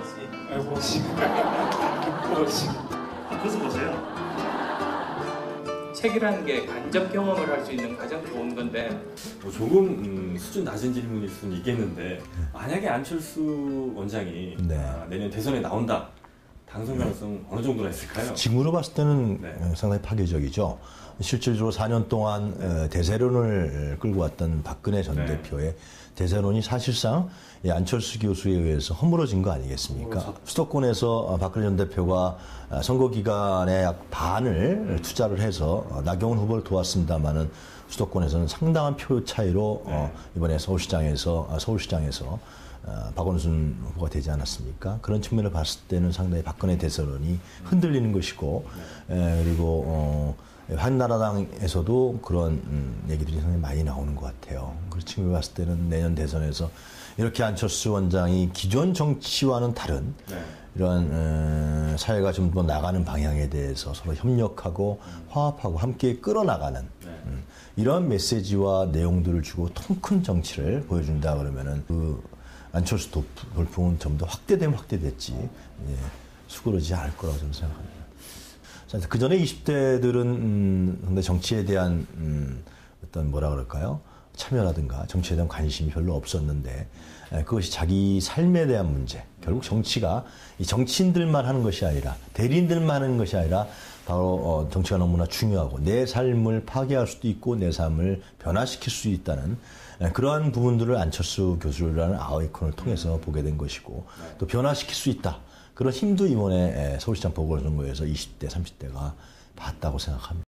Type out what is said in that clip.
보지. 아, 보시. 보시. 그래서 보세요. 책이라는 게 간접 경험을 할 수 있는 가장 좋은 건데 뭐 조금 음, 수준 낮은 질문일 수는 있겠는데 만약에 안철수 원장이 네. 아, 내년 대선에 나온다 당선 가능성 어느 정도나 있을까요? 지금으로 봤을 때는 네. 어, 상당히 파괴적이죠. 실질적으로 4년 동안 어, 대세론을 끌고 왔던 박근혜 전 네. 대표의 대세론이 사실상 이 안철수 교수에 의해서 허물어진 거 아니겠습니까? 수도권에서 어, 박근혜 전 대표가 어, 선거 기간에 약 반을 투자를 해서 어, 나경원 후보를 도왔습니다마는 수도권에서는 상당한 표 차이로 어, 이번에 서울시장에서 아, 서울시장에서 어, 박원순 후보가 되지 않았습니까? 그런 측면을 봤을 때는 상당히 박 근혜 대선론이 흔들리는 것이고, 에, 그리고 어, 한나라당에서도 그런 음, 얘기들이 상당히 많이 나오는 것 같아요. 그런 측면을 봤을 때는 내년 대선에서 이렇게 안철수 원장이 기존 정치와는 다른 네. 이런 어, 사회가 좀 더 나가는 방향에 대해서 서로 협력하고 화합하고 함께 끌어나가는 음, 이런 메시지와 내용들을 주고 통 큰 정치를 보여준다 그러면은 그 안철수 돌- 돌풍은 좀 더 확대되면 확대됐지 예, 수그러지 않을 거라고 저는 생각합니다. 그 전에 20대들은 음, 상당히 정치에 대한 음, 어떤 뭐라 그럴까요? 참여라든가 정치에 대한 관심이 별로 없었는데 에, 그것이 자기 삶에 대한 문제 결국 정치가 이 정치인들만 하는 것이 아니라 대리인들만 하는 것이 아니라 바로 어, 정치가 너무나 중요하고 내 삶을 파괴할 수도 있고 내 삶을 변화시킬 수 있다는 에, 그러한 부분들을 안철수 교수라는 아이콘을 통해서 보게 된 것이고 또 변화시킬 수 있다 그런 힘도 이번에 에, 서울시장 보궐선거에서 20대 30대가 봤다고 생각합니다.